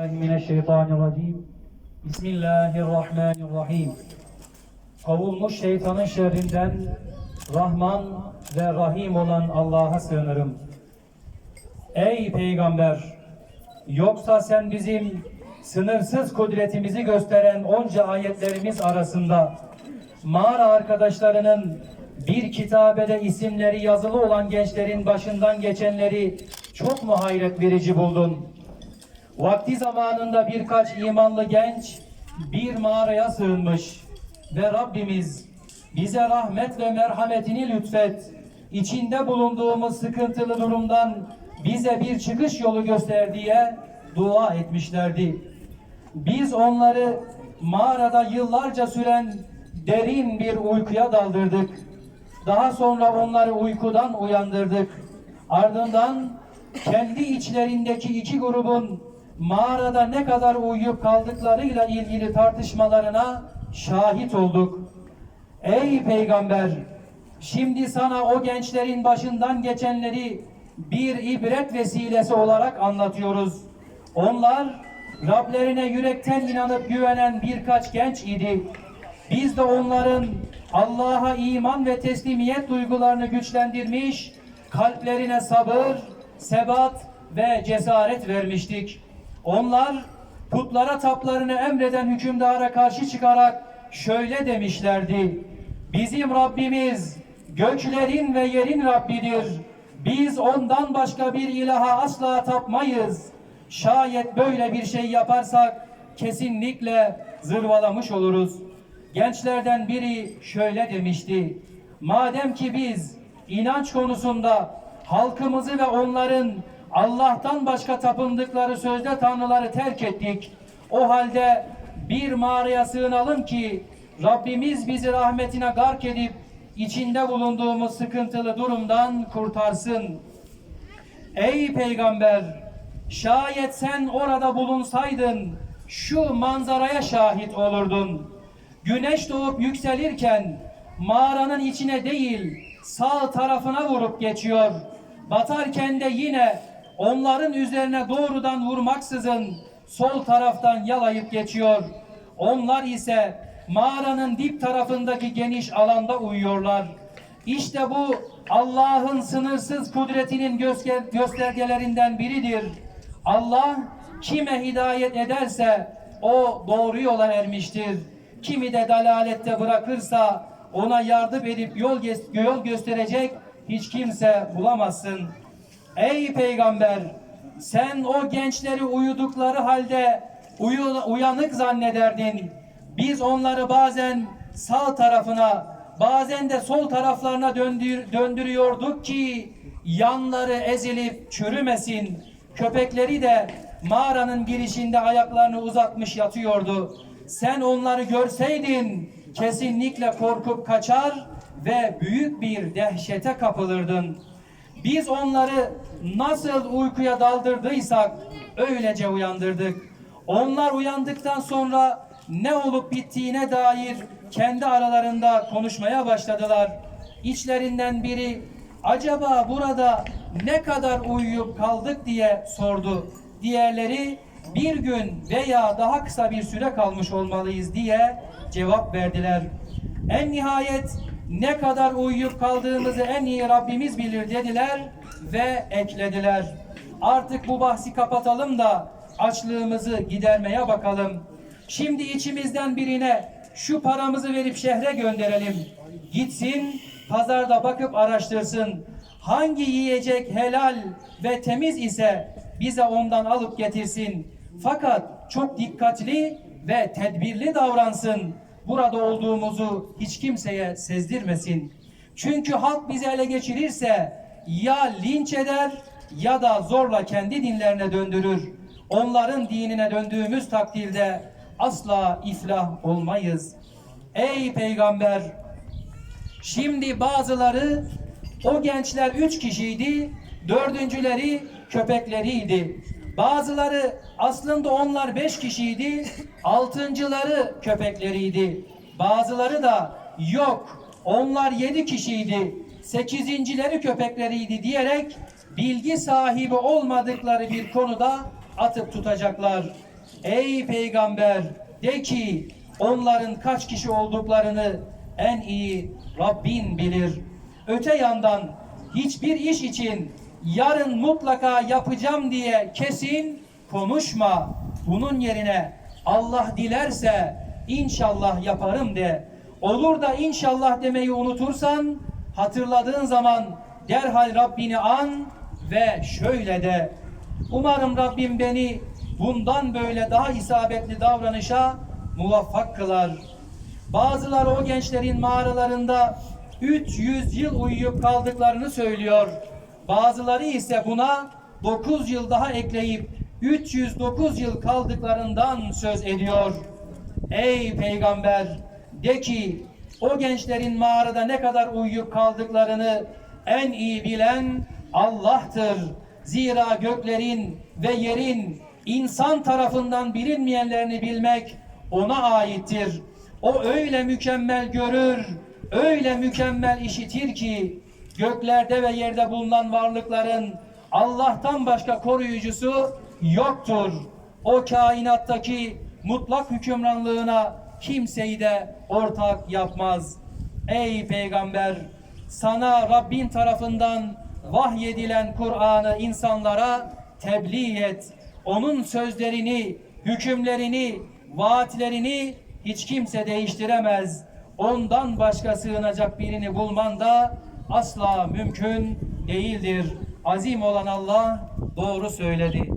من الشيطان الرجيم بسم الله الرحمن الرحيم Kovulmuş şeytanın şerrinden Rahman ve Rahim olan Allah'a sığınırım. Ey peygamber! Yoksa sen bizim sınırsız kudretimizi gösteren onca ayetlerimiz arasında mağara arkadaşlarının bir kitabede isimleri yazılı olan gençlerin başından geçenleri çok mu hayret verici buldun? Vakti zamanında birkaç imanlı genç bir mağaraya sığınmış ve Rabbimiz bize rahmet ve merhametini lütfet. İçinde bulunduğumuz sıkıntılı durumdan bize bir çıkış yolu göster diye dua etmişlerdi. Biz onları mağarada yıllarca süren derin bir uykuya daldırdık. Daha sonra onları uykudan uyandırdık. Ardından kendi içlerindeki iki grubun mağarada ne kadar uyuyup kaldıklarıyla ilgili tartışmalarına şahit olduk. Ey peygamber! Şimdi sana o gençlerin başından geçenleri bir ibret vesilesi olarak anlatıyoruz. Onlar Rablerine yürekten inanıp güvenen birkaç genç idi. Biz de onların Allah'a iman ve teslimiyet duygularını güçlendirmiş, kalplerine sabır, sebat ve cesaret vermiştik. Onlar putlara taplarını emreden hükümdara karşı çıkarak şöyle demişlerdi. Bizim Rabbimiz göklerin ve yerin Rabbidir. Biz ondan başka bir ilaha asla tapmayız. Şayet böyle bir şey yaparsak kesinlikle zırvalamış oluruz. Gençlerden biri şöyle demişti. Madem ki biz inanç konusunda halkımızı ve onların Allah'tan başka tapındıkları sözde tanrıları terk ettik. O halde bir mağaraya sığınalım ki Rabbimiz bizi rahmetine gark edip içinde bulunduğumuz sıkıntılı durumdan kurtarsın. Ey peygamber! Şayet sen orada bulunsaydın şu manzaraya şahit olurdun. Güneş doğup yükselirken mağaranın içine değil sağ tarafına vurup geçiyor. Batarken de yine onların üzerine doğrudan vurmaksızın sol taraftan yalayıp geçiyor. Onlar ise mağaranın dip tarafındaki geniş alanda uyuyorlar. İşte bu Allah'ın sınırsız kudretinin göster- göstergelerinden biridir. Allah kime hidayet ederse o doğru yola ermiştir. Kimi de dalalette bırakırsa ona yardım edip yol, yol gösterecek hiç kimse bulamazsın. Ey peygamber sen o gençleri uyudukları halde uyu- uyanık zannederdin. Biz onları bazen sağ tarafına bazen de sol taraflarına döndür, döndürüyorduk ki yanları ezilip çürümesin. Köpekleri de mağaranın girişinde ayaklarını uzatmış yatıyordu. Sen onları görseydin kesinlikle korkup kaçar ve büyük bir dehşete kapılırdın. Biz onları nasıl uykuya daldırdıysak öylece uyandırdık. Onlar uyandıktan sonra ne olup bittiğine dair kendi aralarında konuşmaya başladılar. İçlerinden biri acaba burada ne kadar uyuyup kaldık diye sordu. Diğerleri bir gün veya daha kısa bir süre kalmış olmalıyız diye cevap verdiler. En nihayet ne kadar uyuyup kaldığımızı en iyi Rabbimiz bilir dediler ve eklediler. Artık bu bahsi kapatalım da açlığımızı gidermeye bakalım. Şimdi içimizden birine şu paramızı verip şehre gönderelim. Gitsin pazarda bakıp araştırsın. Hangi yiyecek helal ve temiz ise bize ondan alıp getirsin. Fakat çok dikkatli ve tedbirli davransın. Burada olduğumuzu hiç kimseye sezdirmesin. Çünkü halk bizi ele geçirirse ya linç eder ya da zorla kendi dinlerine döndürür. Onların dinine döndüğümüz takdirde asla iflah olmayız. Ey peygamber! Şimdi bazıları o gençler üç kişiydi, dördüncüleri köpekleriydi. Bazıları aslında onlar beş kişiydi, altıncıları köpekleriydi. Bazıları da yok onlar yedi kişiydi, sekizincileri köpekleriydi diyerek bilgi sahibi olmadıkları bir konuda atıp tutacaklar. Ey peygamber de ki onların kaç kişi olduklarını en iyi Rabbin bilir. Öte yandan hiçbir iş için yarın mutlaka yapacağım diye kesin konuşma. Bunun yerine Allah dilerse inşallah yaparım de. Olur da inşallah demeyi unutursan hatırladığın zaman derhal Rabbini an ve şöyle de Umarım Rabbim beni bundan böyle daha isabetli davranışa muvaffak kılar. Bazıları o gençlerin mağaralarında 300 yıl uyuyup kaldıklarını söylüyor. Bazıları ise buna 9 yıl daha ekleyip 309 yıl kaldıklarından söz ediyor. Ey peygamber de ki o gençlerin mağarada ne kadar uyuyup kaldıklarını en iyi bilen Allah'tır. Zira göklerin ve yerin insan tarafından bilinmeyenlerini bilmek ona aittir. O öyle mükemmel görür, öyle mükemmel işitir ki göklerde ve yerde bulunan varlıkların Allah'tan başka koruyucusu yoktur. O kainattaki mutlak hükümranlığına kimseyi de ortak yapmaz. Ey peygamber sana Rabbin tarafından vahyedilen Kur'an'ı insanlara tebliğ et. Onun sözlerini, hükümlerini, vaatlerini hiç kimse değiştiremez. Ondan başka sığınacak birini bulman da asla mümkün değildir. Azim olan Allah doğru söyledi.